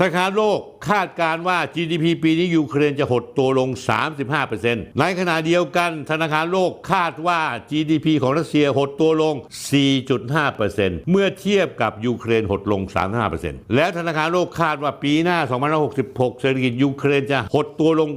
ธนาคารโลกคาดการว่า GDP ปีนี้ยูเครนจะหดตัวลง 35%ในขณะเดียวกัน ธนาคารโลกคาดว่า GDP ของรัสเซียหดตัวลง 4.5%เมื่อเทียบกับยูเครนหดลง 35%และธนาคารโลกคาดว่าปีหน้า 2066 เศรษฐกิจยูเครนจะหดตัวลง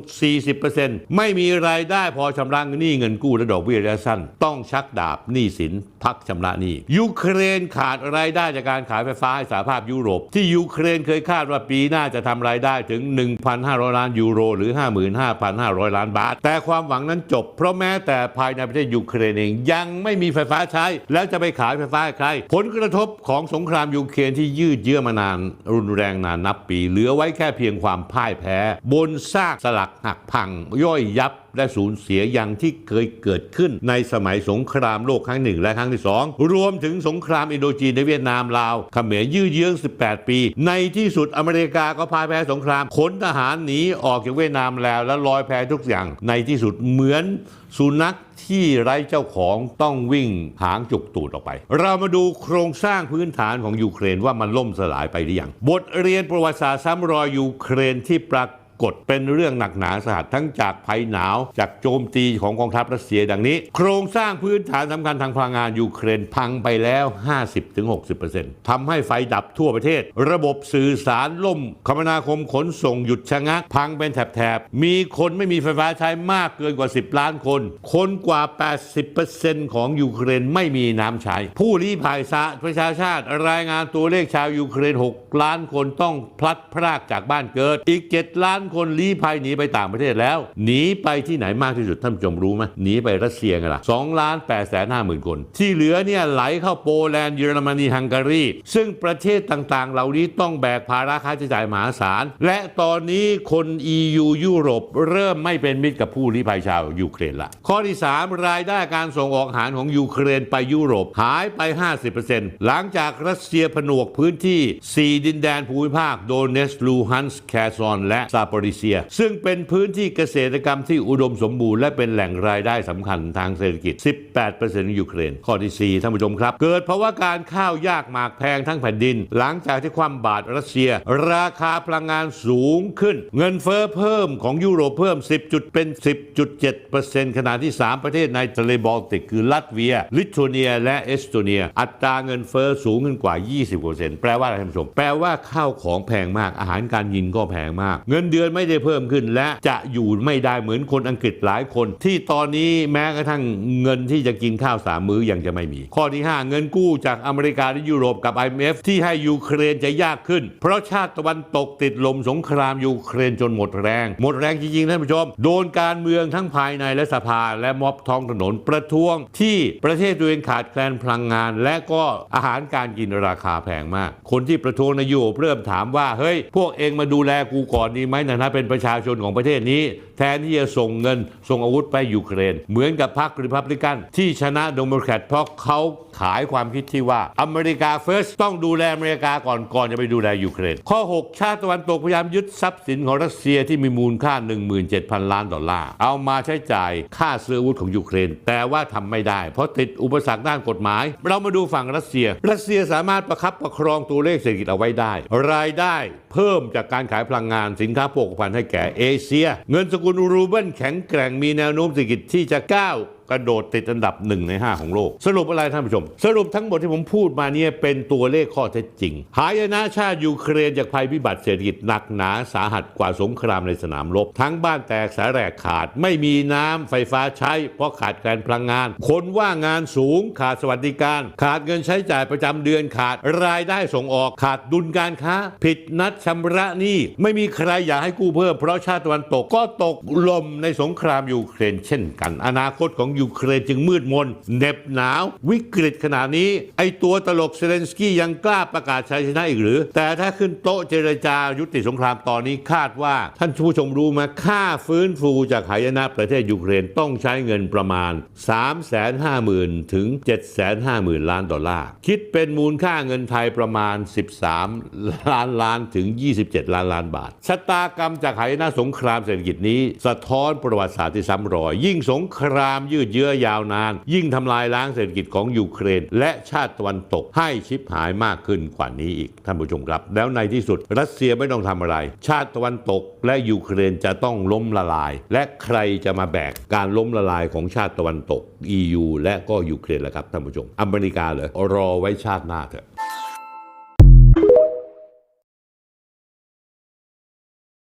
40%ไม่มีรายได้พอชำระหนี้เงินกู้และดอกเบี้ยระยะสั้น ต้องชักดาบหนี้สินพักชำระหนี้ยูเครนขาดรายได้จากการขายไฟฟ้าให้สหภาพยุโรป ที่ยูเครนเคยคาดว่าปีหน้าจะทำรายได้ถึง 1,500 ล้านยูโร หรือ 55,500 ล้านบาท แต่ความหวังนั้นจบ เพราะแม้แต่ภายในประเทศยูเครนเองยังไม่มีไฟฟ้าใช้ แล้วจะไปขายไฟฟ้าใใคร ผลกระทบของสงครามยูเครนที่ยืดเยื้อมานาน รุนแรงนานนับปี เหลือไว้แค่เพียงความพ่ายแพ้ บนซากสลักหักพัง ย่อยยับและสูญเสียอย่างที่เคยเกิดขึ้น ในสมัยสงครามโลกครั้งหนึ่งและครั้งที่สองรวมถึงสงครามอินโดจีนในเวียดนามลาวเขมรยืดเยื้อ18 ปี ในที่สุดอเมริกาก็พ่ายแพ้สงครามขนทหารหนีออกจากเวียดนามแล้วและลอยแพทุกอย่าง ในที่สุดเหมือนสุนัขที่ไร้เจ้าของต้องวิ่งหางจุกตูดออกไป เรามาดูโครงสร้างพื้นฐานของยูเครนว่ามันล่มสลายไปหรือยัง บทเรียนประวัติศาสตร์ซ้ำรอยยูเครนที่ปราก กฎเป็นเรื่องหนักหนาสาหัสทั้งจากภัยหนาว จากโจมตีของกองทัพรัสเซียดังนี้ โครงสร้างพื้นฐานสำคัญทางพลังงานยูเครนพังไปแล้ว 50-60%ทำให้ไฟดับทั่วประเทศ ระบบสื่อสารล่ม คมนาคมขนส่งหยุดชะงัก พังเป็นแถบๆ มีคนไม่มีไฟฟ้าใช้มากเกินกว่า 10 ล้านคน คนกว่า 80%ของยูเครนไม่มีน้ำใช้ ผู้ลี้ภัยสะประชาชาติ รายงานตัวเลขชาวยูเครน 6 ล้านคนต้องพลัดพรากจากบ้านเกิด อีก 7 ล้านคนลี้ภัยหนีไปต่างประเทศแล้ว หนีไปที่ไหนมากที่สุดท่านผู้ชมรู้ไหมหนีไปรัสเซียไงล่ะ2ล้าน8แสนห้าหมื่นคน ที่เหลือเนี่ยไหลเข้าโปแลนด์เยอรมนีฮังการี ซึ่งประเทศต่างๆ เหล่านี้ต้องแบกภาระค่าใช้จ่ายมหาศาล และตอนนี้คน EU ยุโรปเริ่มไม่เป็นมิตรกับผู้ลี้ภัยชาวยูเครนละ ข้อที่ 3 รายได้การส่งออกอาหารของยูเครนไปยุโรปหายไป 50%หลังจากรัสเซียผนวกพื้นที่ 4 ดินแดนภูมิภาคโดเนสลูฮันส์แคซอนและซาปริเซีย ซึ่งเป็นพื้นที่เกษตรกรรมที่อุดมสมบูรณ์และเป็นแหล่งรายได้สำคัญทางเศรษฐกิจ 18%ของยูเครน ข้อที่ 4 ท่านผู้ชมครับ เกิดเพราะว่าการข้าวยากหมากแพงทั้งแผ่นดิน หลังจากที่ความบาตรรัสเซีย ราคาพลังงานสูงขึ้น เงินเฟ้อเพิ่มของยุโรปเพิ่ม 10 จุดเป็น 10.7%ขณะที่ 3 ประเทศในทะเลบอลติกคือลัตเวีย ลิทัวเนีย และเอสโตเนีย อัตราเงินเฟ้อสูงขึ้นกว่า 20%แปลว่าอะไรท่านผู้ชม แปลว่าข้าวของแพงมาก อาหารการกินก็แพงมาก เงินเดือนไม่ได้เพิ่มขึ้นและจะอยู่ไม่ได้เหมือนคนอังกฤษหลายคน ที่ตอนนี้แม้กระทั่งเงินที่จะกินข้าวสามมื้อยังจะไม่มี ข้อที่ 5 เงินกู้จากอเมริกาและยุโรปกับ IMF ที่ให้ยูเครนจะยากขึ้น เพราะชาติตะวันตกติดลมสงครามยูเครนจนหมดแรง หมดแรงจริงๆท่านผู้ชม โดนการเมืองทั้งภายในและสภาและม็อบท้องถนนประท้วง ที่ประเทศตัวเองขาดแคลนพลังงาน และก็อาหารการกินราคาแพงมาก คนที่ประท้วงในยุโรปเริ่มถามว่าเฮ้ยพวกเองมาดูแลกูก่อนดีไหมฐานะเป็นประชาชนของประเทศนี้ แทนที่จะส่งเงินส่งอาวุธไปยูเครน เหมือนกับพรรคริพับลิกัน ที่ชนะโดมแครตเพราะเขาขายความคิดที่ว่าอเมริกาเฟิร์สต้องดูแลอเมริกาก่อนก่อนจะไปดูแลยูเครน ข้อ 6 ชาติตะวันตกพยายามยึดทรัพย์สินของรัสเซียที่มีมูลค่า 17,000 ล้านดอลลาร์เอามาใช้จ่ายค่าซื้ออาวุธของยูเครน แต่ว่าทำไม่ได้ เพราะติดอุปสรรคด้านกฎหมาย เรามาดูฝั่งรัสเซีย รัสเซียสามารถประคับประครองตัวเลขเศรษฐกิจเอาไว้ได้ รายได้เพิ่มจากการขายพลังงานสินค้าโภคภัณฑ์ให้แก่เอเชีย เงินสกุลรูเบิลแข็งแกร่งมีแนวโน้มเศรษฐกิจที่จะก้าว กระโดดติดอันดับหนึ่งใน 5 ของโลก สรุปอะไรท่านผู้ชม สรุปทั้งหมดที่ผมพูดมาเนี่ยเป็นตัวเลขข้อเท็จจริง หายนะชาติยูเครนจากภัยพิบัติเศรษฐกิจหนักหนาสาหัสกว่าสงครามในสนามรบทั้งบ้านแตกสาแรกขาด ไม่มีน้ำไฟฟ้าใช้ เพราะขาดการพลังงาน คนว่างงานสูงขาดสวัสดิการ ขาดเงินใช้จ่ายประจำเดือนขาดรายได้ส่งออกขาดดุลการค้า ผิดนัดชำระหนี้ไม่มีใครอยากให้กู้เพิ่มเพราะชาติตะวันตกก็ตกลมในสงครามยูเครนเช่นกัน อนาคตของยูเครนจึงมืดมนเหน็บหนาว วิกฤตขนาดนี้ ไอตัวตลกเซเลนสกี้ยังกล้าประกาศชัยชนะอีกหรือ แต่ถ้าขึ้นโต๊ะเจรจายุติสงครามตอนนี้คาดว่า ท่านผู้ชมรู้ไหมค่าฟื้นฟูจากหายนะประเทศยูเครนต้องใช้เงินประมาณ 350,000 ถึง 750,000 ล้านดอลลาร์ คิดเป็นมูลค่าเงินไทยประมาณ 13 ล้านล้านถึง 27 ล้านล้านบาท ชะตากรรมจากหายนะสงครามเศรษฐกิจนี้ สะท้อนประวัติศาสตร์ที่ซ้ำรอย ยิ่งสงครามยืดเยื้อยาวนาน ยิ่งทำลายล้างเศรษฐกิจของยูเครน และชาติตะวันตกให้ชิบหายมากขึ้นกว่านี้อีกท่านผู้ชมครับ แล้วในที่สุด รัสเซียไม่ต้องทำอะไร ชาติตะวันตกและยูเครนจะต้องล้มละลาย และใครจะมาแบกการล้มละลายของชาติตะวันตก EU และก็ยูเครนล่ะครับท่านผู้ชม อเมริกาเลยรอไว้ชาติหน้าเถอะ